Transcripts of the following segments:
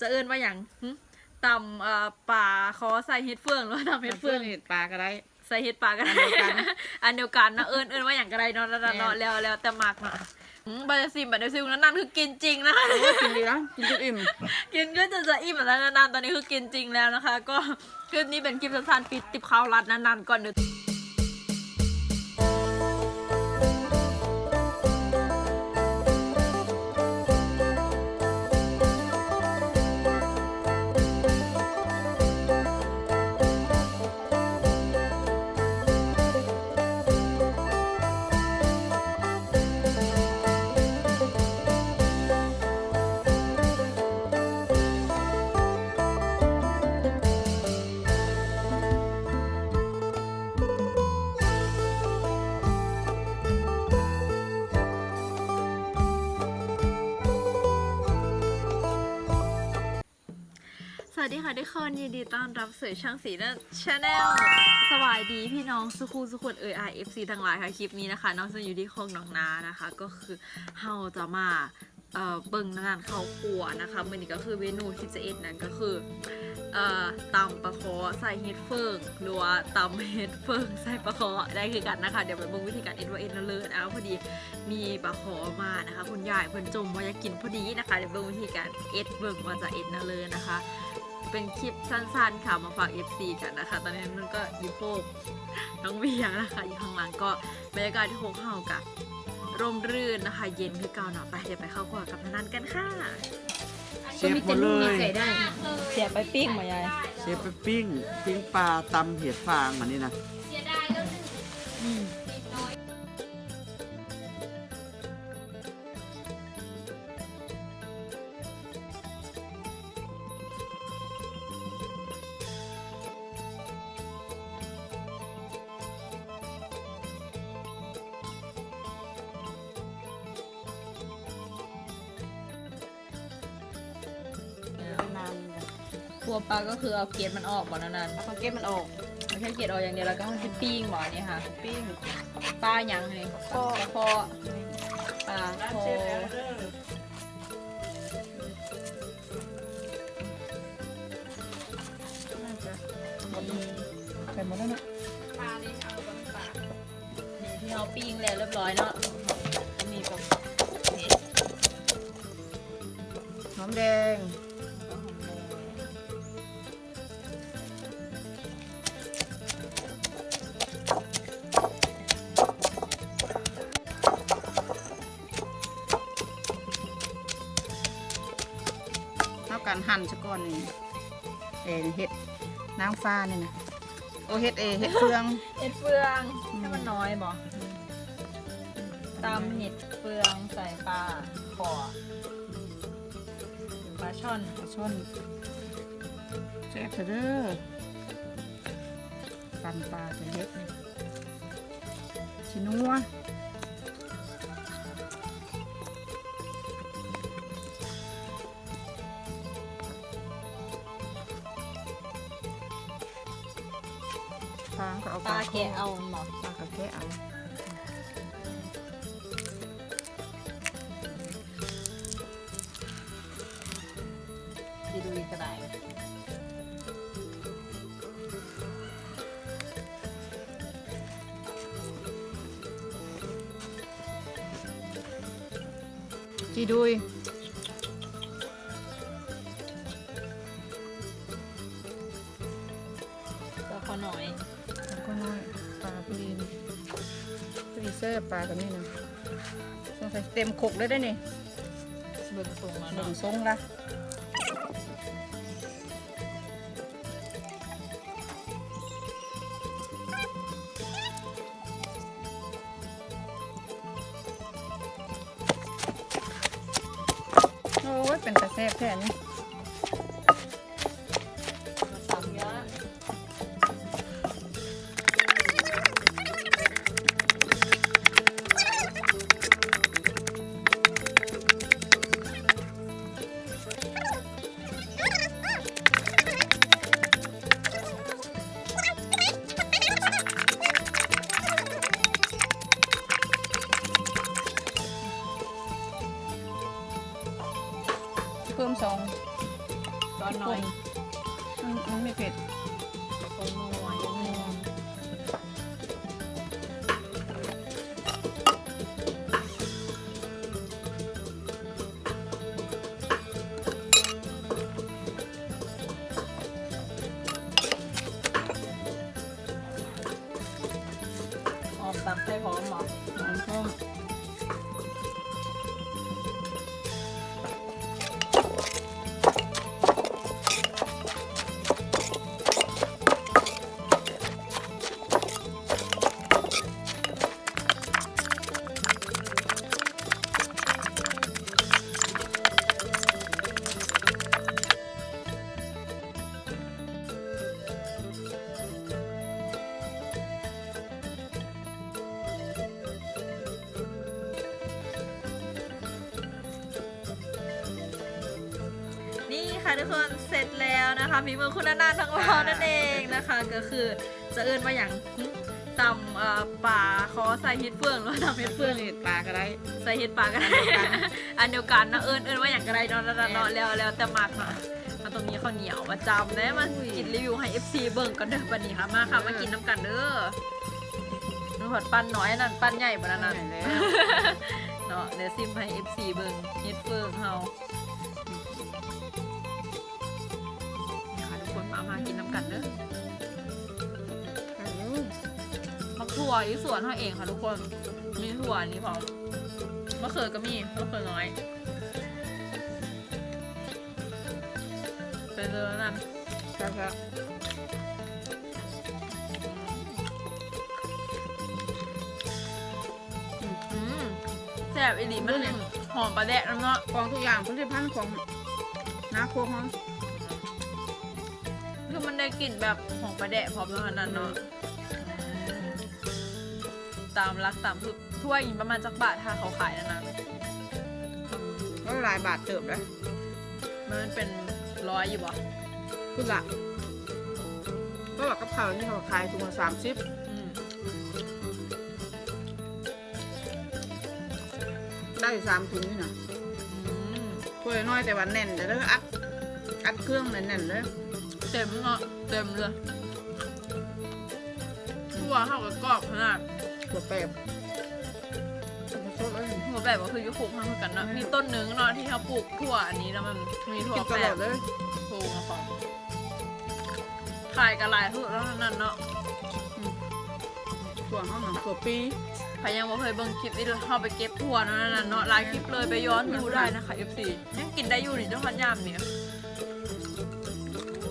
จะเอิ้นว่าอย่างหึตำเอ่อปลาคอใส่เห็ดเฟืองหรือว่าตำเห็ดเฟืเฟือองงเห็ดปลาก็ได้ ใส่เห็ดปลาก็ได้ อันเดียวกันอันเดียวกันนะเอิญเอิญว่าอย่างกระไรเนาะแล้วแม่แล้วแล้วแล้วแต่มากมาบาร์ซิมบัตรซิมนั่นคือกินจริงนะคะ กินดีนะกินจนอิ่ม กินก็จะจะอิ่มแล้วนานๆตอนนี้คือกินจริงแล้วนะคะ ก็คลิปนี้เป็นคลิปสั้นๆปิดติบข้าวรัดนานๆก่อนเดี๋ยว สวัสดีค่ะทุกคนยินดีต้อนรับสู่ช่างสีและชาแนลสวัสดีพี่น้องสุคูสุขวนเอ่ย IFC ทั้งหลายค่ะคลิปนี้นะคะ น้องจะอยู่ที่โคงหนองนานะคะ ก็คือเฮาจะมาเอ่อเบิ่งนานๆเข้าครัวนะคะมื่อนี้ก็คือเมนูที่จะเอ็ดนั่นก็คือเอ่อตำปลาคอใส่เห็ดเฟิงหรือว่าตำเห็ดเฟิงใส่ปลาคอได้คือกันนะคะ เดี๋ยวไปเบิ่งวิธีการเอ็ดว่าเอ็ดแล้วเลยนะพอดีมีปลาคอมานะคะ คุณยายเพิ่นจมว่าอยากกินพอดีนะคะเดี๋ยวเบิ่งวิธีการเอ็ดเบิ่งว่าจะเอ็ดนั่นเลยนะคะ เป็นคลิปสั้นๆค่ะมาฝาก FC กันนะคะ ตอนนี้มันก็อยู่โคกน้องเวียงนะคะอยู่ข้างหลังก็บรรยากาศที่โคกเฮากับร่มรื่นนะคะ เย็นคือเก่าเนาะไปเดี๋ยวไปเข้าครัวกับนันกันค่ะเชฟหมดเลยเสียไปปิ้งมายายเชฟไปปิ้ง ปิ้งปลาตำเห็ดฟางมันนี่นะ ครัวปลาก็คือเอาเกล็ดมันออกบ่นันเอาเก็บมันออกๆไม่ใช่เกล็ดออกอย่างเดียวแล้วก็ให้ปิ้งบ่เนี่ยค่ะ ปิ้งปลาหยังเลยคอคอปลาคอใส่หมดแล้วนะนี่ที่เราปิ้งแล้วเรียบร้อยเนาะ หั่นซะก่อนนี่เอเห็ดนางฟ้านี่นะโอเห็ดเอเห็ดเฟือง เห็ดเฟืองอืมให้มันน้อยบ่ตำเห็ดเฟืองใส่ปลาขอปลาช่อนปลาช่อนแซ่บเด้อปันปลาจะเห็ดนี่ชินัว ก็เอาปลาแกะเอาหมอปลาก็แกะเอาดีดูอีกระไดจีดุยตัวขาหน่อย แล้วก็น้อยปลาปีนปีเซอร์ปลากับนี่นะสงสัยเต็มขกเลยได้นี่เบิ่งตรงมาเบิ่งทรงละโอ้ยเป็นตาแซ่บแท้นี่ พิ่มสองตอนน้อยมันมันไม่เผ็ดโอ้น้อยออกตักให้พร้อมเหรอหอมส้ม นี่ค่ะทุกคนเสร็จแล้วนะคะฝีมือคุณอนันต์ทั้งเรานั่นเองนะคะ ก็คือจะเอินมาอย่างตำเอ่อป่าคอใส่เฮ็ดเฟืองหรือว่าทำเฮ็ดเฟืองเห็ดปลาก็ได้ใส่เฮ็ดป่ากันอันเดียวกันนะเอิญเอิญว่าอย่างไรเนาะเนาะเนาะแล้วแล้วแต่มากเนาะมันตรงนี้ข้าวเหนียวมาจำนะมากินรีวิวให้ FC เบิ่งกันเด้อวันนี้ค่ะมาค่ะมากินน้ำกันเด้อนึกว่าปั้นน้อยอันนั่นปั้นใหญ่บ่นั่นนั่นแล้วเนาะเดี๋ยวซิมให้ FC เบิ่งเฮ็ดเฟืองเฮา ถั่วที่สวนเฮาเองค่ะทุกคน มีถั่วอันนี้พร้อมมะเขือก็มีมะเขือน้อยเป็นเลยนั่นครับครับแซ่บอีหลีมันหอมปลาแดะน้ำเนาะของทุกอย่างผลิตภัณฑ์ของนาโคกเขาคือมันได้กลิ่นแบบของปลาแดะพร้อมแล้วนั้นเนาะ ตามรักตามคือถ้วยประมาณจักบาทถ้าเขาขายนะนะก็หลายบาทเติบเลยมันเป็นร้อยอยู่บ่คุณละก็แบบกับข้าวนี่เขาขายถุงละสามสิบอืมได้สามถุงนี่นะอืมถ้วยน้อยแต่ว่าแน่นแต่แล้วอัดอัดเครื่องแน่นๆเลยเต็มเนาะเต็มเลยทั่วเข้ากับกรอบขนาด หัวแปบมันสดเลยหัวแบบก็คือยุคุกทั้งกันเนาะมีต้นหนึ่งเนาะที่เขาปลูกทั่วอันนี้แล้วมันมีถั่วกินตแปลอบดเลยโทรมาฟังขายกันหลายทุกแล้วนั่นเนาะถั่วเขาหนังถั่วปีใครยังบ่เคยเบิ่งคลิปที่เราไปเก็บถั่วนั่นน่ะเนาะหลายคลิปเลยไปย้อนดูได้นะคะ FC ยังกินได้อยู่นี่เจ้าพันยามเนี่ย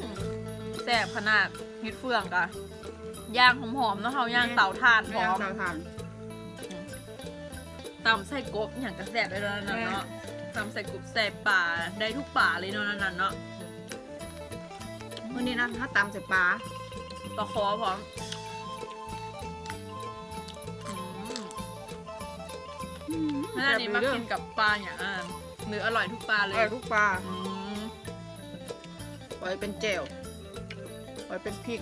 อืมแซ่บขนาดฮิตเฟืองกะ ย่างหอมๆเนาะเขาย่างเตาถ่านพร้ย่าองมเตาถ่าน ตำใส่กบอย่างกระแซ่บได้แล้วนั่นเนาะตำใส่กบใส่ป่าได้ทุกป่าเลยเนาะนั่นๆเนาะวันนี้นะถ้าตำใส่ปลาปลาคอพร้อมอืมแซ่อันบนี้ไปมาเรื่อกินกับปลาอย่างอะหรืออร่อยทุกปลาเลอยร่อยทุกปลาอืมปล่อยเป็นเจลปล่อยเป็นพริก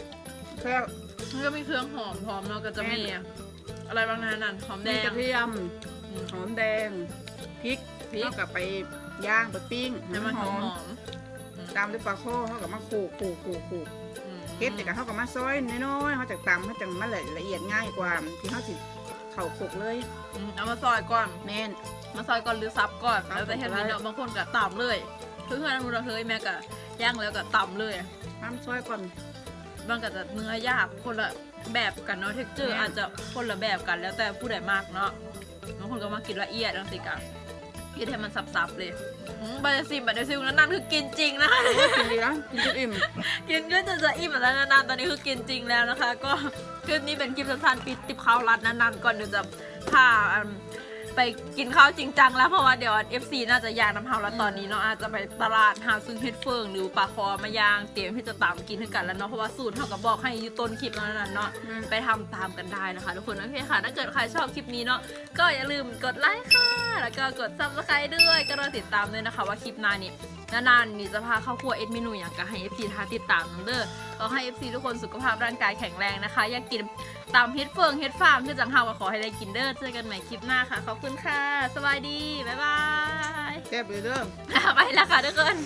แค่ มันก็มีเครื่องหอมพร้อมเนาะก็จะมี อะไรบางนานั่นหอมแดมีงกระเทียมอืมหอมแดงพริกพริกเท่ากับไปย่างไปปิ้งให้มันหอมหอมตามด้วยปลาโคเท่ากับมาขูดขูดขูดขูดอืมเฮ็ดแต่กับเท่ากับมาซอยน้อยๆเขาจะตำเขาจะมาละละเอียดง่ายกว่าที่เขาสิเข่าขกเลยอืมเอามาซอยก่อนแม่นมาซอยก่อนหรือซับก่อนซับแล้วแต่เห็นก่อนก็ได้เนาะบางคนก็ตำเลยคือเพื่อนมูลเฮ้ยแม่ก็ย่างแล้วก็ตำเลยน้ำซอยก่อน บางก็จะเนื้อย่างคนละแบบกันเนาะเท็กเจอร์แม่นอาจจะคนละแบบกันแล้วแต่ผู้ใดมากเนาะบางคนก็มากินละเอียดจังสิกะกินให้มันสับๆเลยอืมบาเดซิมบาเดซิมนั่นๆคือกินจริงนะคะกินดีนะกินจนอิ่มกินก็จะจะอิ่มแล้วนานๆตอนนี้คือกินจริงแล้วนะคะ ก็คลิปนี้เป็นคลิปสั้นๆปิดติบข้าวรัดนานๆก่อนเดี๋ยวจะพาอืม ไปกินข้าวจริงจังแล้วเพราะว่าเดี๋ยว FC น่าจะย่างน้ำเฮาแล้วตอนนี้เนาะอาจจะไปตลาดหาซื้อเฮ็ดเฟืองหรือปลาคอมาย่างเตรียมที่จะตามกินให้กันแล้วเนาะเพราะว่าสูตรเท่ากับบอกให้อยู่ต้นคลิปแล้วนั่นเนาะไปทำตามกันได้นะคะ ทุกคนโอเคค่ะ ถ้าเกิดใครชอบคลิปนี้เนาะก็อย่าลืมกดไลค์ค่ะ แล้วก็กด subscribe ด้วยก็รอติดตามด้วยนะคะ ว่าคลิปหน้านี้นานๆนี่จะพาเข้าครัวเอ็ดเมนูอย่างก็ให้ FC ทาติดตามนำเด้อก็ให้ FC ทุกคนสุขภาพร่างกายแข็งแรงนะคะอยากกิน ตามเฮ็ดเฟิงเฮ็ดฟาร์มคือจังเฮาก็ขอให้ได้กินเด้อเจอกันใหม่คลิปหน้าค่ะ ขอบคุณค่ะ สบายดี บ๊ายบายแซ่บเลยเด้อไปแล้วค่ะทุกคน